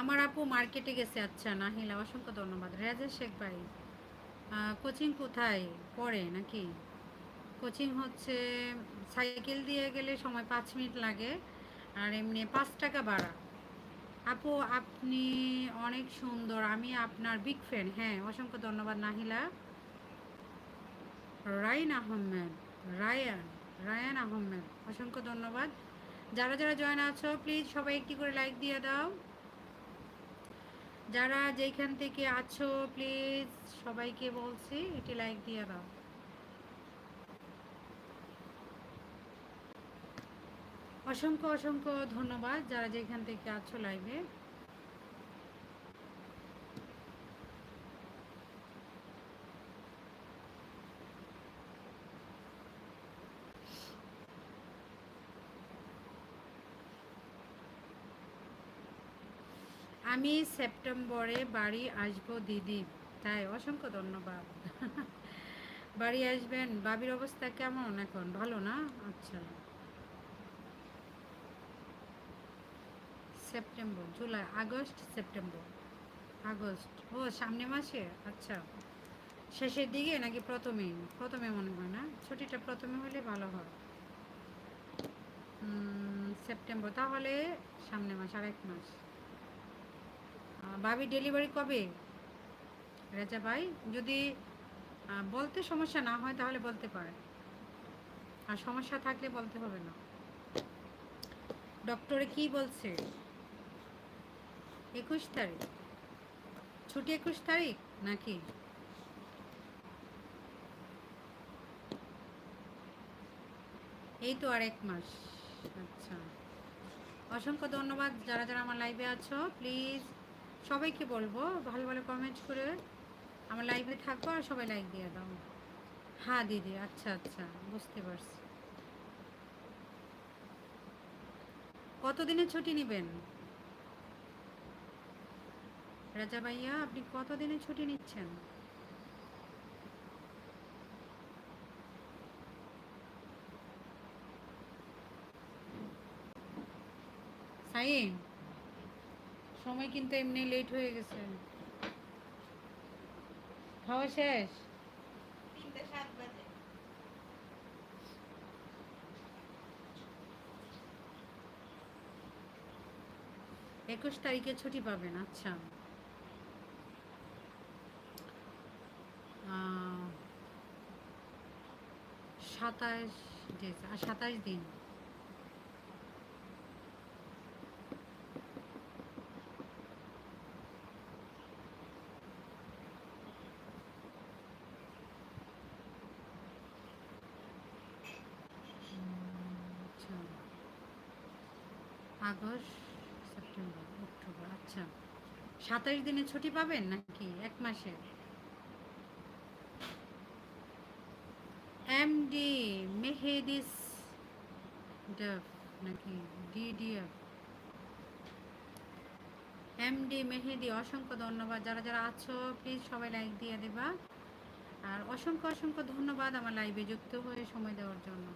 আমার আপু মার্কেটে গেছে আচ্ছা নাহিলা, অসংখ্য ধন্যবাদ। রেজা শেখ ভাই কোচিং কোথায়? পড়ে নাকি? কোচিং হচ্ছে, সাইকেল দিয়ে গেলে সময় পাঁচ মিনিট লাগে, আর এমনি পাঁচ টাকা ভাড়া। আপু, আপনি অনেক সুন্দর, আমি আপনার বিগ ফ্যান হ্যাঁ অসংখ্য ধন্যবাদ, নাহিলা। রাইন আহমেদ, রায়ান রায়ান আহমেদ, অসংখ্য ধন্যবাদ। যারা যারা জয়েন আছো প্লিজ সবাই একটি করে লাইক দিয়ে দাও। যারা যেখান থেকে আছো প্লিজ সবাইকে বলছি, একটি লাইক দিয়ে দাও। অসংখ্য অসংখ্য ধন্যবাদ যারা যেখান থেকে আছো লাইভে আমি সেপ্টেম্বরে বাড়ি আসব দিদি। তাই অসংখ্য ধন্যবাদ। বাড়ি আসবেন, বাবির অবস্থা কেমন এখন? ভালো না? আচ্ছা। September, July, August, September. August. ও, সামনে মাসে? আচ্ছা। শেষের দিকে নাকি প্রথমে? প্রথমে মনে হয় না? ছুটিটা প্রথমে হলে ভালো হয়। সেপ্টেম্বর। তাহলে সামনে মাস আর এক মাস। ভাবি ডেলিভারি কবে? রেজা ভাই, যদি বলতে সমস্যা না হয় তাহলে বলতে পারে আর সমস্যা থাকলে বলতে হবে না। ডক্টরে কি বলছে? একুশ তারিখ। ছুটি একুশ তারিখ নাকি? এই তো আর এক মাস। আচ্ছা। অসংখ্য ধন্যবাদ যারা যারা আমার লাইভে আছো। প্লিজ সবাইকে বলব, ভালো ভালো কমেন্ট করে আমার লাইভে থাকব আর সবাই লাইক দিয়ে দাও। হ্যাঁ দিদি আচ্ছা আচ্ছা বুঝতে পারছি। কতদিনের ছুটি নেবেন? রাজা ভাইয়া, আপনি কতদিনের ছুটি নিচ্ছেন? সাইন? সময় কিন্তু এমনি লেট হয়ে গেছে। খাওয়া শেষ? একুশ তারিখে ছুটি পাবেন আচ্ছা। সাতাশ সাতাশ দিন। আগস্ট, সেপ্টেম্বর, অক্টোবর আচ্ছা। সাতাশ দিনে ছুটি পাবেন নাকি এক মাসে? এম ডি, মেহেদিস, ডেফ, নাকি ডিডিএফ? এম ডি, মেহেদি, অসংখ্য ধন্যবাদ। যারা যারা আছো প্লিজ সবাই লাইক দিয়ে দেবা। আর অসংখ্য অসংখ্য ধন্যবাদ আমার লাইভে যুক্ত হয়ে সময় দেওয়ার জন্য।